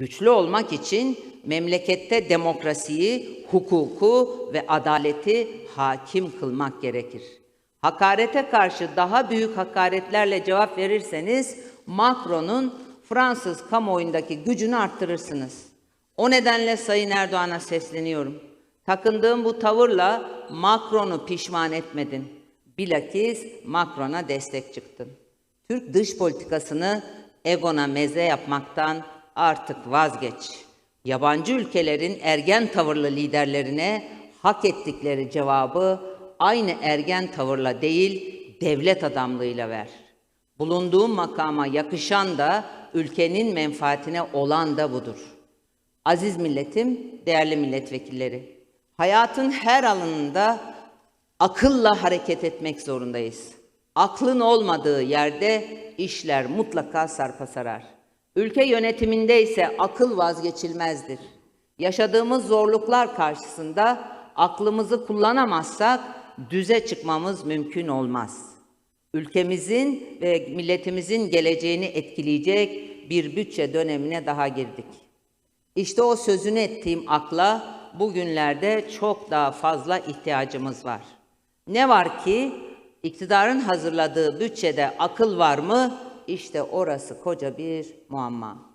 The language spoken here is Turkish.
Güçlü olmak için memlekette demokrasiyi, hukuku ve adaleti hakim kılmak gerekir. Hakarete karşı daha büyük hakaretlerle cevap verirseniz Macron'un Fransız kamuoyundaki gücünü arttırırsınız. O nedenle Sayın Erdoğan'a sesleniyorum. Takındığın bu tavırla Macron'u pişman etmedin. Bilakis Macron'a destek çıktın. Türk dış politikasını egona meze yapmaktan artık vazgeç. Yabancı ülkelerin ergen tavırlı liderlerine hak ettikleri cevabı aynı ergen tavırla değil, devlet adamlığıyla ver. Bulunduğun makama yakışan da ülkenin menfaatine olan da budur. Aziz milletim, değerli milletvekilleri, hayatın her alanında akılla hareket etmek zorundayız. Aklın olmadığı yerde işler mutlaka sarpa sarar. Ülke yönetiminde ise akıl vazgeçilmezdir. Yaşadığımız zorluklar karşısında aklımızı kullanamazsak düze çıkmamız mümkün olmaz. Ülkemizin ve milletimizin geleceğini etkileyecek bir bütçe dönemine daha girdik. İşte o sözünü ettiğim akla bugünlerde çok daha fazla ihtiyacımız var. Ne var ki iktidarın hazırladığı bütçede akıl var mı? İşte orası koca bir muamma.